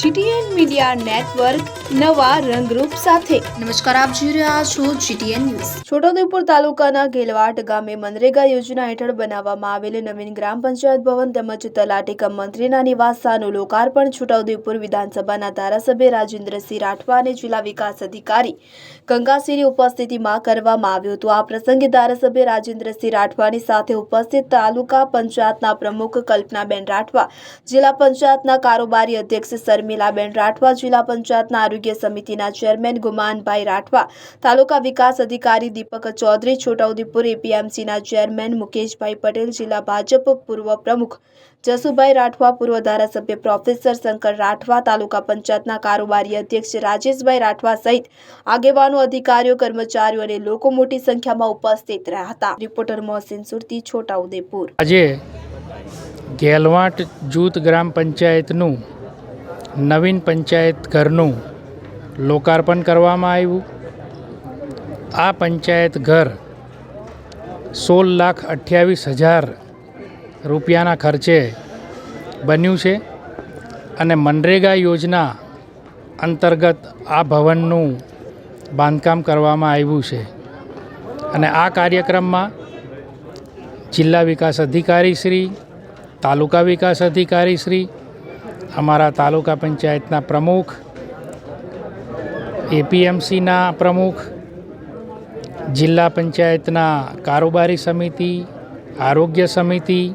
GTN media network નવા રંગરૂપ સાથે. નમસ્કાર આપ જોઈ રહ્યા છો જીટીએન ન્યૂઝ. છોટાઉદેપુર તાલુકાના ગેલવાટ ગામે મનરેગા યોજના હેઠળ બનાવવામાં આવેલ નવીન ગ્રામ પંચાયત ભવન તેમજ તલાટી કમ મંત્રીના નિવાસસ્થાનનું લોકાર્પણ છોટાઉદેપુર વિધાનસભાના ધારાસભ્ય રાજેન્દ્રસિંહ રાઠવા અને જિલ્લા વિકાસ અધિકારી ગંગાસિંહની ઉપસ્થિતિમાં કરવામાં આવ્યું હતું. આ પ્રસંગે ધારાસભ્ય રાજેન્દ્રસિંહ રાઠવાની સાથે ઉપસ્થિત તાલુકા પંચાયતના પ્રમુખ કલ્પનાબેન રાઠવા જિલ્લા પંચાયતના કારોબારી અધ્યક્ષ શર્મિલાબેન રાઠવા જિલ્લા પંચાયતના આરોગ્ય સમિતિના ચેરમેન ગુમાનભાઈ રાઠવા, તાલુકા વિકાસ અધિકારી દીપક ચૌધરી, છોટાઉદેપુર એપીએમસીના ચેરમેન મુકેશભાઈ પટેલ, જિલ્લા ભાજપ પૂર્વ પ્રમુખ જસુભાઈ રાઠવા, પૂર્વ ધારાસભ્ય પ્રોફેસર શંકર રાઠવા, તાલુકા પંચાયતના કારોબારી અધ્યક્ષ રાજેશભાઈ રાઠવા સહિત આગેવાનો, અધિકારીઓ, કર્મચારીઓ અને લોકો મોટી સંખ્યામાં ઉપસ્થિત રહ્યા હતા. રિપોર્ટર મોહસિન સુરતી, છોટાઉદેપુર. આજે ગેલવાટ જૂથ ગ્રામ પંચાયતનું નવીન પંચાયત ઘરનું લોકાર્પણ કરવામાં આવ્યું. આ પંચાયત ઘર સોળ લાખ અઠ્યાવીસ હજાર રૂપિયાના ખર્ચે બન્યું છે અને મનરેગા યોજના અંતર્ગત આ ભવનનું બાંધકામ કરવામાં આવ્યું છે. અને આ કાર્યક્રમમાં જિલ્લા વિકાસ અધિકારી શ્રી, તાલુકા વિકાસ અધિકારી શ્રી અમારા તાલુકા પંચાયતના પ્રમુખ, એપીએમસીના પ્રમુખ, જિલ્લા પંચાયતના કારોબારી સમિતિ, આરોગ્ય સમિતિ,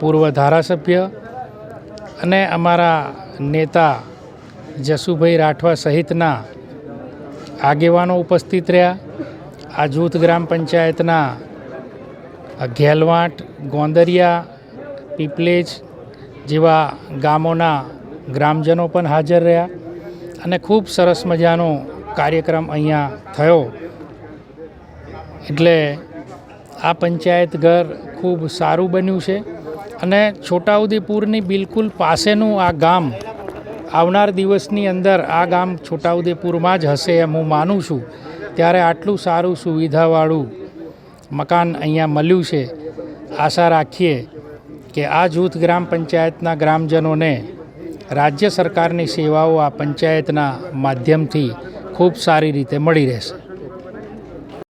પૂર્વ ધારાસભ્ય અને અમારા નેતા જસુભાઈ રાઠવા સહિતના આગેવાનો ઉપસ્થિત રહ્યા. આ જૂથ ગ્રામ પંચાયતના ઘેલવાંટ, ગોંદરિયા, પીપલેજ જેવા ગામોના ગ્રામજનો પણ હાજર રહ્યા અને ખૂબ સરસ મજાનો કાર્યક્રમ અહીંયા થયો. એટલે આ પંચાયત ઘર ખૂબ સારું બન્યું છે અને છોટાઉદેપુરની બિલકુલ પાસેનું આ ગામ આવનાર દિવસની અંદર આ ગામ છોટાઉદેપુરમાં જ હશે એમ હું માનું છું. ત્યારે આટલું સારું સુવિધાવાળું મકાન અહીંયા મળ્યું છે. આશા રાખીએ કે આ જૂથ ગ્રામ પંચાયતના ગ્રામજનોને રાજ્ય સરકારની સેવાઓ આ પંચાયતના માધ્યમથી ખૂબ સારી રીતે મળી રહેશે.